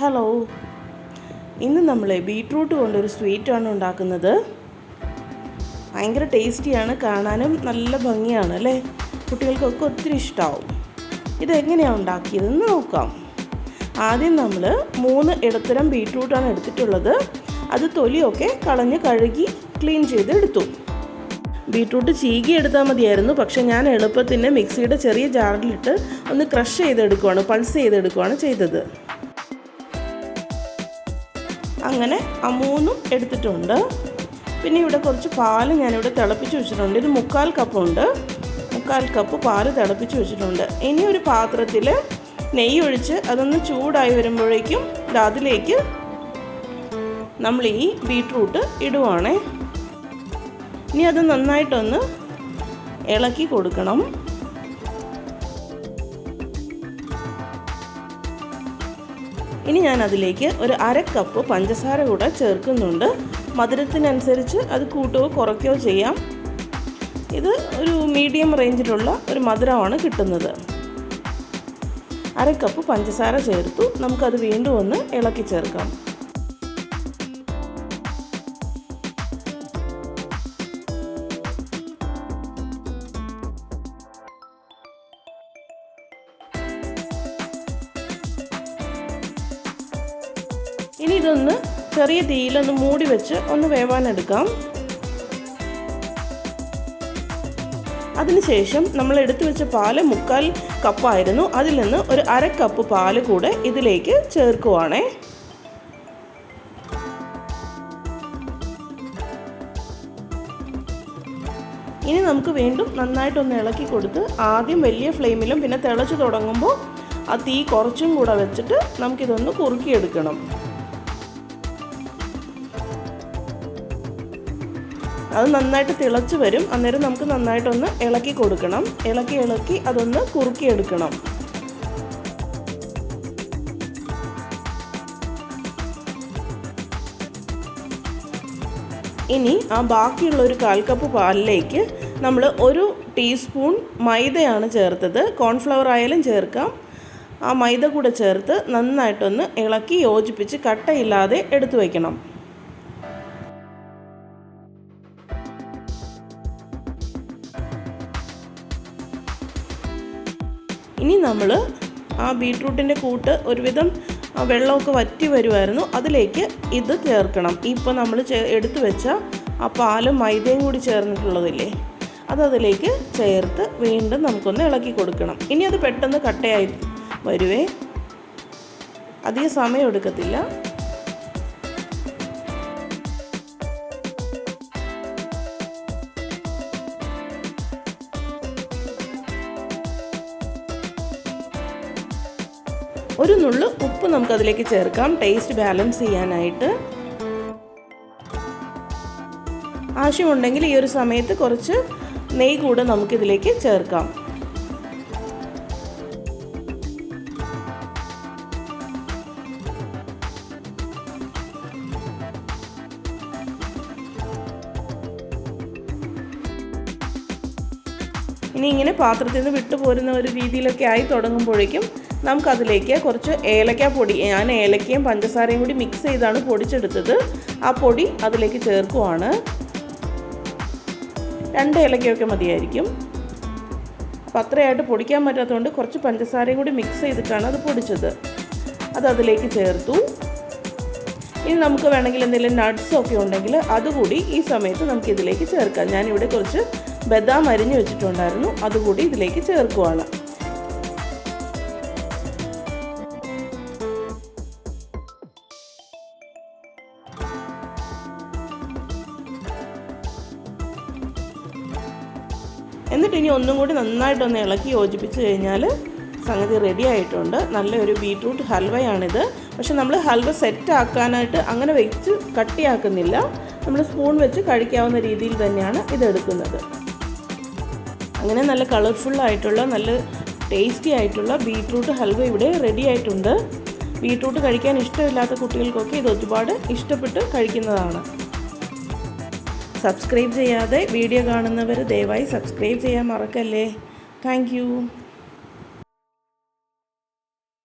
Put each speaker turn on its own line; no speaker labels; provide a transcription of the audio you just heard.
Hello ഇന്ന് നമ്മൾ beetroot കൊണ്ടൊരു സ്വീറ്റാണ് ഉണ്ടാക്കുന്നത്. ഭയങ്കര ടേസ്റ്റിയാണ് കാണാനും നല്ല ഭംഗിയാണ് അല്ലേ? കുട്ടികൾക്കൊക്കെ ഒത്തിരി ഇഷ്ടമാവും ഇതെങ്ങനെയാണ് ഉണ്ടാക്കിയതെന്ന് നോക്കാം. ആദ്യം നമ്മൾ മൂന്ന് ഇടത്തരം ബീട്രൂട്ടാണ് എടുത്തിട്ടുള്ളത്. അത് തൊലിയൊക്കെ കളഞ്ഞ് കഴുകി ക്ലീൻ ചെയ്ത് എടുത്തു ബീട്രൂട്ട് ചീകി എടുത്താൽ മതിയായിരുന്നു. പക്ഷേ ഞാൻ എളുപ്പത്തിന് മിക്സിയുടെ ചെറിയ ജാറിലിട്ട് ഒന്ന് ക്രഷ് ചെയ്തെടുക്കുവാണ് പൾസ് ചെയ്തെടുക്കുവാണ് ചെയ്തത്. അങ്ങനെ ആ മൂന്നും എടുത്തിട്ടുണ്ട്. പിന്നെ ഇവിടെ കുറച്ച് പാൽ ഞാനിവിടെ തിളപ്പിച്ച് വെച്ചിട്ടുണ്ട്. ഇത് മുക്കാൽ കപ്പുണ്ട് മുക്കാൽ കപ്പ് പാൽ തിളപ്പിച്ച് വെച്ചിട്ടുണ്ട്. ഇനി ഒരു പാത്രത്തിൽ നെയ്യ് ഒഴിച്ച് അതൊന്ന് ചൂടായി വരുമ്പോഴേക്കും അതിലേക്ക് നമ്മൾ ഈ ബീട്രൂട്ട് ഇടുവാണേ. ഇനി അത് നന്നായിട്ടൊന്ന് ഇളക്കി കൊടുക്കണം. ഇനി ഞാൻ അതിലേക്ക് ഒരു അര കപ്പ് പഞ്ചസാര കൂടെ ചേർക്കുന്നുണ്ട്. മധുരത്തിനനുസരിച്ച് അത് കൂട്ടുകയോ കുറയ്ക്കുകയോ ചെയ്യാം. ഇത് ഒരു മീഡിയം റേഞ്ചിലുള്ള ഒരു മധുരമാണ് കിട്ടുന്നത്. അര കപ്പ് പഞ്ചസാര ചേർത്തു. നമുക്കത് വീണ്ടും ഒന്ന് ഇളക്കി ചേർക്കാം. ഇനി ഇതൊന്ന് ചെറിയ തീയിലൊന്ന് മൂടി വെച്ച് ഒന്ന് വേവാനെടുക്കാം. അതിനുശേഷം നമ്മൾ എടുത്തു വെച്ച പാൽ മുക്കാൽ കപ്പായിരുന്നു അതിൽ നിന്ന് ഒരു അര കപ്പ് പാൽ കൂടെ ഇതിലേക്ക് ചേർക്കുവാണേ. ഇനി നമുക്ക് വീണ്ടും നന്നായിട്ടൊന്ന് ഇളക്കി കൊടുത്ത് ആദ്യം വലിയ ഫ്ലെയിമിലും പിന്നെ തിളച്ച് തുടങ്ങുമ്പോൾ ആ തീ കുറച്ചും കൂടെ വെച്ചിട്ട് നമുക്കിതൊന്ന് കുറുക്കിയെടുക്കണം. അത് നന്നായിട്ട് തിളച്ച് വരും. അന്നേരം നമുക്ക് നന്നായിട്ടൊന്ന് ഇളക്കി കൊടുക്കണം. ഇളക്കി ഇളക്കി അതൊന്ന് കുറുക്കിയെടുക്കണം. ഇനി ആ ബാക്കിയുള്ള ഒരു കാൽ കപ്പ് പാലിലേക്ക് നമ്മൾ ഒരു ടീസ്പൂൺ മൈദയാണ് ചേർത്തത്. കോൺഫ്ലവർ ആയാലും ചേർക്കാം. ആ മൈദ കൂടെ ചേർത്ത് നന്നായിട്ടൊന്ന് ഇളക്കി യോജിപ്പിച്ച് കട്ടയില്ലാതെ എടുത്തു വയ്ക്കണം ഇനി നമ്മൾ ആ ബീട്രൂട്ടിന്റെ കൂട്ട് ഒരുവിധം വെള്ളമൊക്കെ വറ്റി വരുമായിരുന്നു അതിലേക്ക് ഇത് ചേർക്കണം. ഇപ്പോൾ നമ്മൾ എടുത്തു വെച്ച ആ പാലും മൈദയും കൂടി ചേർന്നിട്ടുള്ളതില്ലേ അത് അതിലേക്ക് ചേർത്ത് വീണ്ടും നമുക്കൊന്ന് ഇളക്കി കൊടുക്കണം. ഇനി അത് പെട്ടെന്ന് കട്ടയായി വരുവേ. അധികം സമയം എടുക്കത്തില്ല. ഒരു നുള്ളു ഉപ്പ് നമുക്കതിലേക്ക് ചേർക്കാം. ടേസ്റ്റ് ബാലൻസ് ചെയ്യാനായിട്ട്. ആവശ്യമുണ്ടെങ്കിൽ ഈ ഒരു സമയത്ത് കുറച്ച് നെയ്യ് കൂടെ നമുക്കിതിലേക്ക് ചേർക്കാം. ഇനി ഇങ്ങനെ പാത്രത്തിൽ നിന്ന് വിട്ടുപോരുന്ന ഒരു രീതിയിലൊക്കെ ആയി തുടങ്ങുമ്പോഴേക്കും നമുക്കതിലേക്ക് കുറച്ച് ഏലക്ക പൊടി ഞാൻ ഏലക്കയും പഞ്ചസാരയും കൂടി മിക്സ് ചെയ്താണ് പൊടിച്ചെടുത്തത്. ആ പൊടി അതിലേക്ക് ചേർക്കുവാണ്. രണ്ട് ഏലക്കയൊക്കെ മതിയായിരിക്കും. അപ്പം അത്രയായിട്ട് പൊടിക്കാൻ പറ്റാത്തതുകൊണ്ട് കുറച്ച് പഞ്ചസാരയും കൂടി മിക്സ് ചെയ്തിട്ടാണ് അത് പൊടിച്ചത്. അത് അതിലേക്ക് ചേർത്തു. ഇനി നമുക്ക് വേണമെങ്കിൽ എന്തെങ്കിലും നട്ട്സൊക്കെ ഉണ്ടെങ്കിൽ അതുകൂടി ഈ സമയത്ത് നമുക്ക് ഇതിലേക്ക് ചേർക്കാം. ഞാനിവിടെ കുറച്ച് ബദാം അരിഞ്ഞു വെച്ചിട്ടുണ്ടായിരുന്നു. അതുകൂടി ഇതിലേക്ക് ചേർക്കുവാണ്. എന്നിട്ട് ഇനി ഒന്നും കൂടി നന്നായിട്ടൊന്ന് ഇളക്കി യോജിപ്പിച്ച് കഴിഞ്ഞാൽ സംഗതി റെഡി ആയിട്ടുണ്ട്. നല്ലൊരു ബീട്രൂട്ട് ഹൽവയാണിത്. പക്ഷെ നമ്മൾ ഹൽവ സെറ്റ് ആക്കാനായിട്ട് അങ്ങനെ വെച്ച് കട്ടിയാക്കുന്നില്ല. നമ്മൾ സ്പൂൺ വെച്ച് കഴിക്കാവുന്ന രീതിയിൽ തന്നെയാണ് ഇതെടുക്കുന്നത് അങ്ങനെ നല്ല കളർഫുള്ളായിട്ടുള്ള നല്ല ടേസ്റ്റി ആയിട്ടുള്ള ബീട്രൂട്ട് ഹൽവ ഇവിടെ റെഡി ആയിട്ടുണ്ട്. ബീട്രൂട്ട് കഴിക്കാൻ ഇഷ്ടമില്ലാത്ത കുട്ടികൾക്കൊക്കെ ഇത് ഒരുപാട് ഇഷ്ടപ്പെട്ട് കഴിക്കുന്നതാണ്. സബ്സ്ക്രൈബ് ചെയ്യാതെ വീഡിയോ കാണുന്നവർ ദയവായി സബ്സ്ക്രൈബ് ചെയ്യാൻ മറക്കല്ലേ. താങ്ക്